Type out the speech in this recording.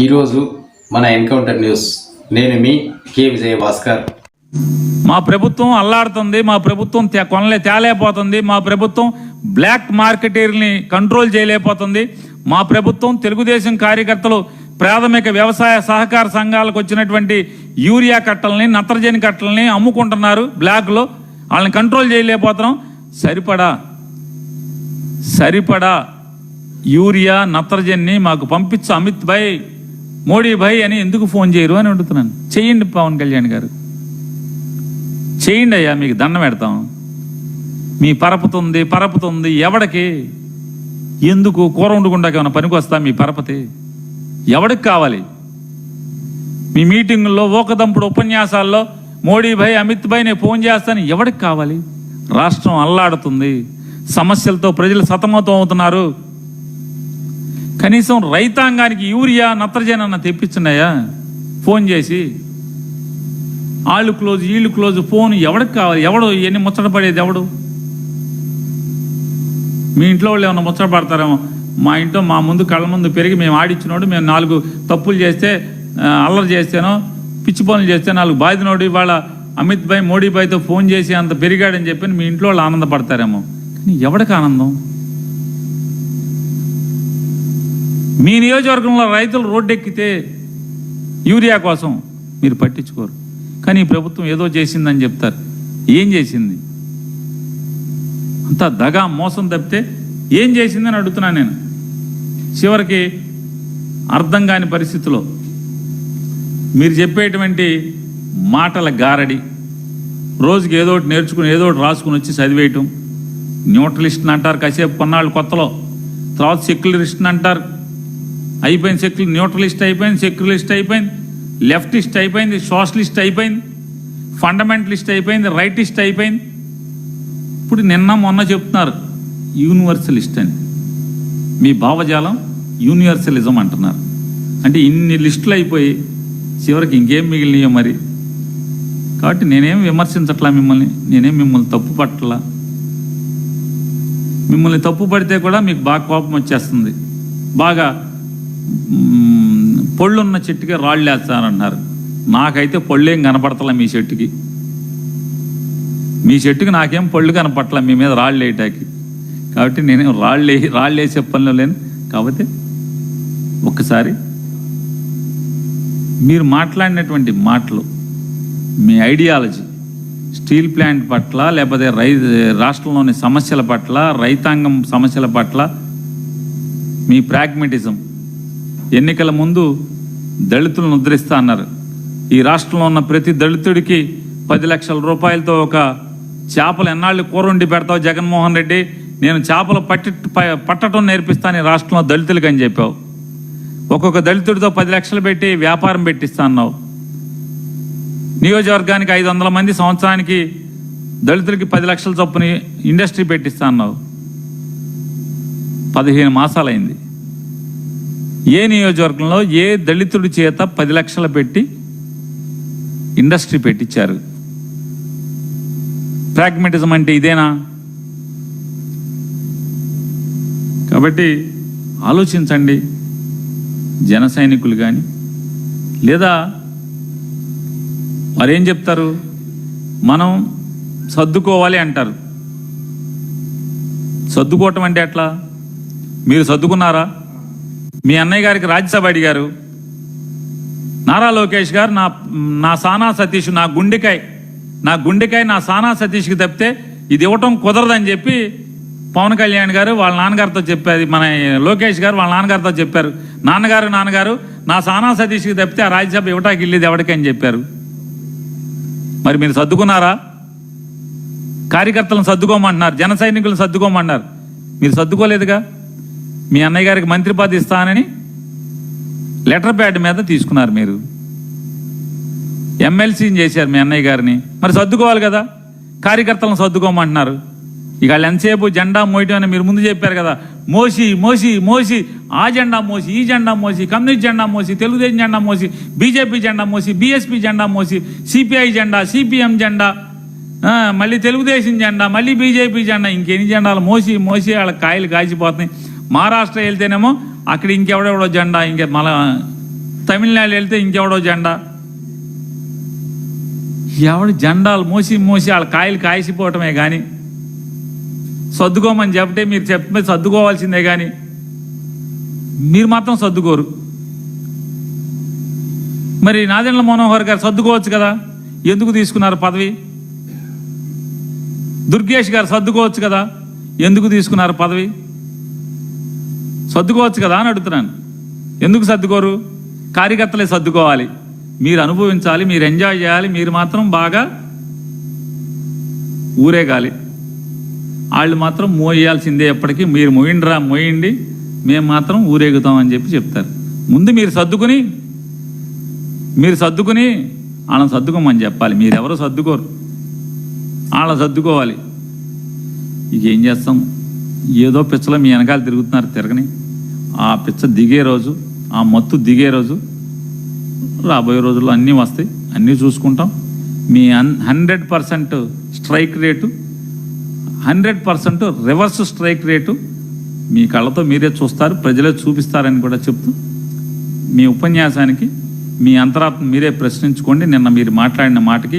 ఈరోజు మన encounter news. నేను మీ కే విజయ భాస్కర్ మా ప్రభుత్వం అల్లాడుతుంది మా ప్రభుత్వం తే- కొనలే తేలేకపోతుంది మా ప్రభుత్వం బ్లాక్ మార్కెటీర్ని కంట్రోల్ చేయలేకపోతుంది. మా ప్రభుత్వం తెలుగుదేశం కార్యకర్తలు ప్రాథమిక వ్యవసాయ సహకార సంఘాలకు వచ్చినటువంటి యూరియా కట్టల్ని నత్రజని కట్టల్ని అమ్ముకుంటున్నారు బ్లాక్లో. వాళ్ళని కంట్రోల్ చేయలేకపోతున్నాం. సరిపడా? సరిపడా? యూరియా నత్రజన్ని మాకు పంపించు అమిత్ భాయ్ మోడీ భాయ్ అని ఎందుకు ఫోన్ చేయరు అని అడుగుతున్నాను. చేయండి పవన్ కళ్యాణ్ గారు. చేయండి అయ్యా మీకు దండం పెడతాం. మీ పరపతుంది పరపతుంది ఎవడికి? ఎందుకు కూర వండుకుండా ఏమైనా పనికి వస్తా మీ పరపతి? ఎవడికి కావాలి? మీ మీటింగుల్లో ఓకదంపుడు ఉపన్యాసాల్లో మోడీ భాయ్ అమిత్ భాయ్ నేను ఫోన్ చేస్తాను. ఎవడికి కావాలి? రాష్ట్రం అల్లాడుతుంది. సమస్యలతో ప్రజలు సతమతం అవుతున్నారు. కనీసం రైతాంగానికి యూరియా నత్రజని అన్న తెప్పించున్నాయా ఫోన్ చేసి. వాళ్ళు క్లోజ్ వీళ్ళు క్లోజ్ ఫోన్ ఎవడికి కావాలి? ఎవడు? ఎన్ని ముచ్చట పడేది ఎవడు? మీ ఇంట్లో వాళ్ళు ఏమన్నా ముచ్చట పడతారేమో? మా ఇంట్లో మా ముందు కళ్ళ ముందు పెరిగి మేము ఆడిచ్చినోడు మేము నాలుగు తప్పులు చేస్తే అల్లరి చేస్తేనో పిచ్చి పనులు చేస్తే నాలుగు బాధినోడు ఇవాళ అమిత్ భాయ్ మోడీ భాయ్తో ఫోన్ చేసి అంత పెరిగాడని చెప్పి మీ ఇంట్లో వాళ్ళు ఆనందపడతారేమో. కానీ ఎవడికి ఆనందం? మీ నియోజకవర్గంలో రైతులు రోడ్డెక్కితే యూరియా కోసం మీరు పట్టించుకోరు. కానీ ప్రభుత్వం ఏదో చేసిందని చెప్తారు. ఏం చేసింది? అంతా దగా మోసం తప్పితే ఏం చేసిందని అడుగుతున్నా నేను. చివరికి అర్థం కాని పరిస్థితిలో మీరు చెప్పేటువంటి మాటల గారడి రోజుకి ఏదో ఒకటి నేర్చుకుని ఏదో ఒకటి రాసుకుని వచ్చి చదివేయటం న్యూట్రలిస్ట్ని అంటారు. కాసేపు కొన్నాళ్ళు కొత్తలో తర్వాత సెక్యులరిస్ట్ని అంటారు. అయిపోయింది సెక్యులర్ న్యూట్రలిస్ట్ అయిపోయింది సెక్యులరిస్ట్ అయిపోయింది లెఫ్టిస్ట్ అయిపోయింది సోషలిస్ట్ అయిపోయింది ఫండమెంటలిస్ట్ అయిపోయింది రైటిస్ట్ అయిపోయింది. ఇప్పుడు నిన్న మొన్న చెప్తున్నారు యూనివర్సలిస్ట్ అని. మీ భావజాలం యూనివర్సలిజం అంటున్నారు. అంటే ఇన్ని లిస్టులు అయిపోయి చివరికి ఇంకేం మిగిలినాయో మరి? కాబట్టి నేనేం విమర్శించట్లా మిమ్మల్ని? నేనేం మిమ్మల్ని తప్పు పట్టలా మిమ్మల్ని తప్పు పడితే కూడా మీకు బాగా కోపం వచ్చేస్తుంది. బాగా పొళ్ళున్న చెట్టుకి రాళ్ళు వేస్తానన్నారు నాకైతే పళ్ళేం కనపడతలే మీ చెట్టుకి. మీ చెట్టుకి నాకేం పళ్ళు కనపట్ల మీ మీద రాళ్ళు వేయటానికి. కాబట్టి నేనేం రాళ్ళు రాళ్ళు వేసే పనిలో లేను. కాబట్టి ఒక్కసారి మీరు మాట్లాడినటువంటి మాటలు మీ ఐడియాలజీ స్టీల్ ప్లాంట్ పట్ల లేకపోతే రై రాష్ట్రంలోని సమస్యల పట్ల రైతాంగం సమస్యల పట్ల మీ ప్రాగ్మెటిజం ఎన్నికల ముందు దళితులను ఉద్ధరిస్తా అన్నారు. ఈ రాష్ట్రంలో ఉన్న ప్రతి దళితుడికి పది లక్షల రూపాయలతో ఒక చేపలు ఎన్నాళ్ళు కూర వండి పెడతావు జగన్మోహన్ రెడ్డి? నేను చేపలు పట్టి ప- పట్టడం నేర్పిస్తాను ఈ రాష్ట్రంలో దళితులకి అని చెప్పావు. ఒక్కొక్క దళితుడితో పది లక్షలు పెట్టి వ్యాపారం పెట్టిస్తా అన్నావు. నియోజకవర్గానికి ఐదు వందల మంది సంవత్సరానికి దళితులకి పది లక్షల చొప్పున ఇండస్ట్రీ పెట్టిస్తా అన్నావు. పదిహేను మాసాలైంది. ఏ నియోజకవర్గంలో ఏ దళితుడి చేత పది లక్షలు పెట్టి ఇండస్ట్రీ పెట్టించారు? ప్రాగ్మెటిజం అంటే ఇదేనా? కాబట్టి ఆలోచించండి. జన సైనికులు కానీ లేదా వారేం చెప్తారు? మనం సర్దుకోవాలి అంటారు. సర్దుకోవటం అంటే ఎట్లా? మీరు సర్దుకున్నారా? మీ అన్నయ్య గారికి రాజ్యసభ అడిగారు. నారా లోకేష్ గారు నా నా సానా సతీష్ నా గుండెకాయ నా గుండెకాయ నా సానా సతీష్కి తప్పితే ఇది ఇవ్వటం కుదరదని చెప్పి పవన్ కళ్యాణ్ గారు వాళ్ళ నాన్నగారితో చెప్పారు. మన లోకేష్ గారు వాళ్ళ నాన్నగారితో చెప్పారు. నాన్నగారు నాన్నగారు నా సానా సతీష్కి తప్పితే ఆ రాజ్యసభ ఇవ్వటానికి వెళ్ళేది ఎవరికి చెప్పారు. మరి మీరు సర్దుకున్నారా? కార్యకర్తలను సర్దుకోమంటున్నారు జన సైనికులను సర్దుకోమన్నారు మీరు సర్దుకోలేదుగా? మీ అన్నయ్య గారికి మంత్రి పదవి ఇస్తానని లెటర్ ప్యాడ్ మీద తీసుకున్నారు మీరు. ఎమ్మెల్సీని చేశారు మీ అన్నయ్య గారిని. మరి సర్దుకోవాలి కదా? కార్యకర్తలను సర్దుకోమంటున్నారు. ఇక వాళ్ళు ఎంతసేపు జెండా మోయటం అని మీరు ముందు చెప్పారు కదా. మోసి మోసి మోసి ఆ జెండా మోసి ఈ జెండా మోసి కమ్యూనిస్ట్ జెండా మోసి తెలుగుదేశం జెండా మోసి బీజేపీ జెండా మోసి బీఎస్పీ జెండా మోసి సిపిఐ జెండా సిపిఎం జెండా మళ్ళీ తెలుగుదేశం జెండా మళ్ళీ బీజేపీ జెండా ఇంకెన్ని జెండాలు మోసి మోసి వాళ్ళ కాయలు కాచిపోతున్నాయి. మహారాష్ట్ర వెళ్తేనేమో అక్కడ ఇంకెవడెవడో జెండా ఇంకే మళ్ళా తమిళనాడు వెళ్తే ఇంకెవడో జెండా. ఎవడు జెండాలు మోసి మోసి వాళ్ళ కాయలు కాయసిపోవటమే కానీ సర్దుకోమని చెప్తే మీరు చెప్పే సర్దుకోవాల్సిందే కానీ మీరు మాత్రం సర్దుకోరు. మరి నాదెండ్ల మనోహర్ గారు సర్దుకోవచ్చు కదా? ఎందుకు తీసుకున్నారు పదవి? దుర్గేష్ గారు సర్దుకోవచ్చు కదా? ఎందుకు తీసుకున్నారు పదవి? సర్దుకోవచ్చు కదా అని అడుగుతున్నాను. ఎందుకు సర్దుకోరు? కార్యకర్తలే సర్దుకోవాలి. మీరు అనుభవించాలి మీరు ఎంజాయ్ చేయాలి మీరు మాత్రం బాగా ఊరేగాలి. వాళ్ళు మాత్రం మోయాల్సిందే ఎప్పటికీ. మీరు మోయిండ్రా మోయండి మేము మాత్రం ఊరేగుతాం అని చెప్పి చెప్తారు. ముందు మీరు సర్దుకుని మీరు సర్దుకుని వాళ్ళని సర్దుకోమని చెప్పాలి. మీరెవరు సర్దుకోరు. వాళ్ళ సర్దుకోవాలి. ఇక ఏం చేస్తాం? ఏదో పిచ్చలో మీ వెనకాల తిరుగుతున్నారు తిరగని. ఆ పిచ్చ దిగే రోజు ఆ మత్తు దిగే రోజు రాబోయే రోజుల్లో అన్నీ వస్తాయి అన్నీ చూసుకుంటాం. మీ అన్ hundred percent strike rate hundred percent reverse strike rate మీ కళ్ళతో మీరే చూస్తారు ప్రజలే చూపిస్తారని కూడా చెప్తూ మీ ఉపన్యాసానికి మీ అంతరాత్మ మీరే ప్రశ్నించుకోండి. నిన్న మీరు మాట్లాడిన మాటకి